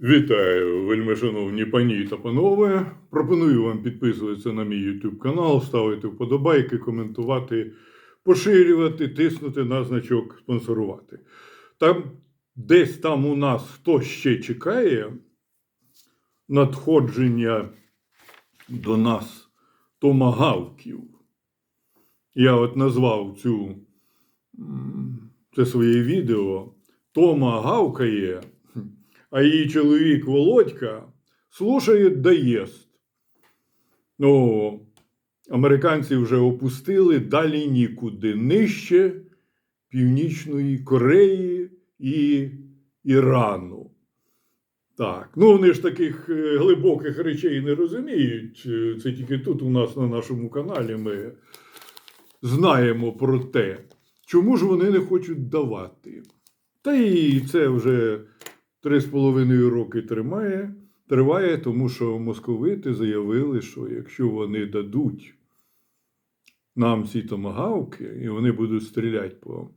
Вітаю, вельмишановні пані та панове. Пропоную вам підписуватися на мій YouTube канал, ставити вподобайки, коментувати, поширювати, тиснути на значок спонсорувати. Там десь там у нас хто ще чекає надходження до нас томагавків. Я от назвав цю, це своє відео Тома гавкає, а її чоловік Володька слушає да єст. Ну, американці вже опустили далі нікуди нижче Північної Кореї і Ірану. Так, ну вони ж таких е, глибоких речей не розуміють. Е, Це тільки тут у нас на нашому каналі ми знаємо про те, чому ж вони не хочуть давати. Та і це вже три з половиною роки тримає, триває, тому що московити заявили, що якщо вони дадуть нам ці томагавки, і вони будуть стріляти по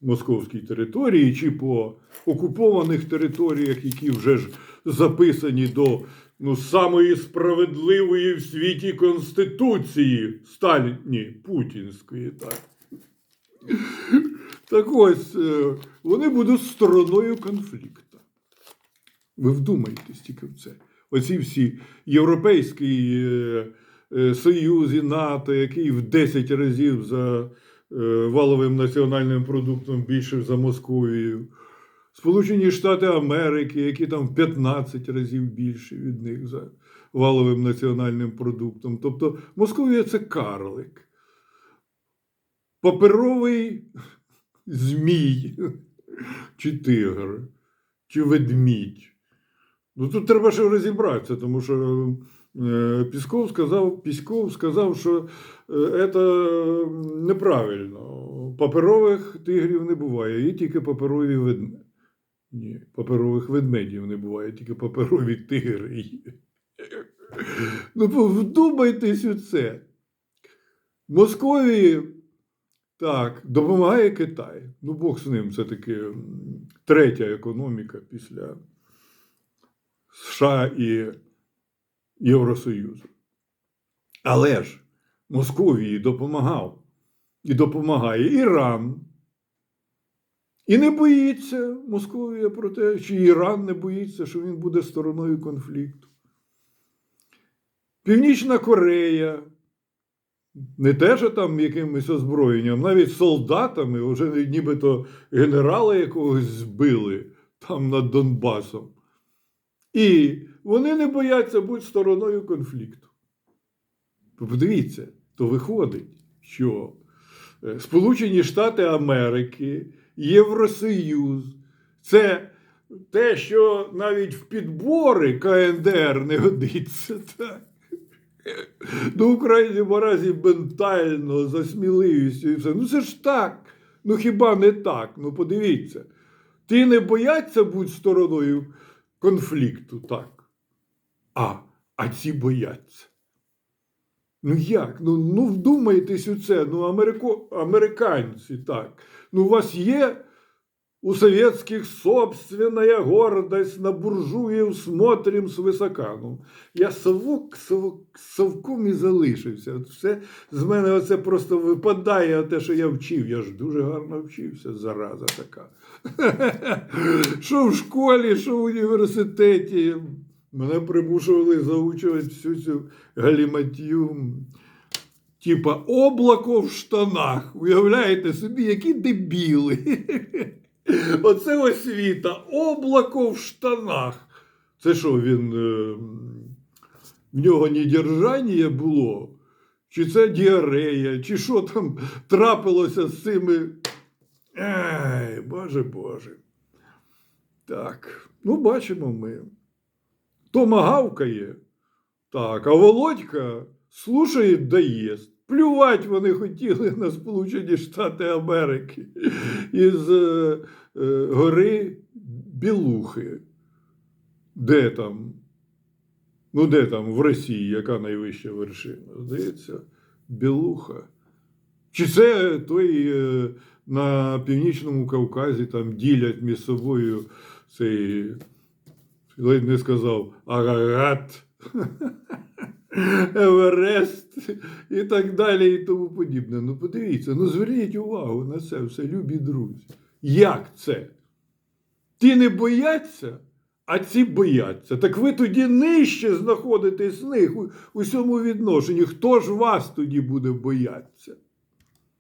московській території чи по окупованих територіях, які вже ж записані до ну, самої справедливої в світі Конституції Сталіні Путінської, так. Так ось, е, вони будуть стороною конфлікту. Ви вдумайтесь тільки в це. Оці всі Європейський е, е, Союз і НАТО, який в 10 разів за валовим національним продуктом більше за Московію. Сполучені Штати Америки, які там в 15 разів більше від них за валовим національним продуктом. Тобто Московія це карлик. Паперовий змій, чи тигр, чи ведмідь. Ну тут треба ще розібратися, тому що е, Пісков сказав, Пісков сказав, що е, це неправильно. Паперових тигрів не буває, є тільки паперові ведмеді. Ні, паперових ведмедів не буває, тільки паперові тигри. Ну, вдумайтесь у це. Московії так, допомагає Китай. Ну, Бог з ним, це таки третя економіка після США і Євросоюзу. Але ж Московії допомагав і допомагає Іран. І не боїться Московія про те, чи Іран не боїться, що він буде стороною конфлікту. Північна Корея не те, що там якимось озброєнням, навіть солдатами, вже нібито генерала якогось збили там над Донбасом. І вони не бояться бути стороною конфлікту. Подивіться, то виходить, що е, Сполучені Штати Америки, Євросоюз це те, що навіть в підбори КНДР не годиться. Так? Ну, в крайньому разі ментально, за і все. Ну це ж так. Ну хіба не так? Ну подивіться. Ти не бояться бути стороною конфлікту, так. А, а ці бояться. Ну як? Ну, ну вдумайтесь у це. Ну, америко... американці, так. Ну, у вас є у советских собственная гордость, на буржуїв смотрим свисока. Ну, я совок, совок, совком і залишився. Все з мене оце просто випадає те, що я вчив. Я ж дуже гарно вчився, зараза така. Що в школі, що в університеті. Мене примушували заучувати всю цю галіматью. Типа облако в штанах. Уявляєте собі, які дебіли. Оце освіта. Облако в штанах. Це що, він. е, В нього недержання було? Чи це діарея, чи що там трапилося з цими. Ей, Боже Боже. Так, ну бачимо ми. Тома гавкає. Так, а Володька слушає да. Плювати вони хотіли на Сполучені Штати Америки із е, е, гори Білухи. Де там? Ну, де там в Росії, яка найвища вершина? Здається, Білуха. Чи це той е, на Північному Кавказі там ділять між собою цей, ледь не сказав, Арарат, Еверест і так далі, і тому подібне. Ну, подивіться, ну зверніть увагу на це все, любі друзі. Як це? Ті не бояться, а ці бояться. Так ви тоді нижче знаходитесь з них у, у цьому відношенні. Хто ж вас тоді буде боятися?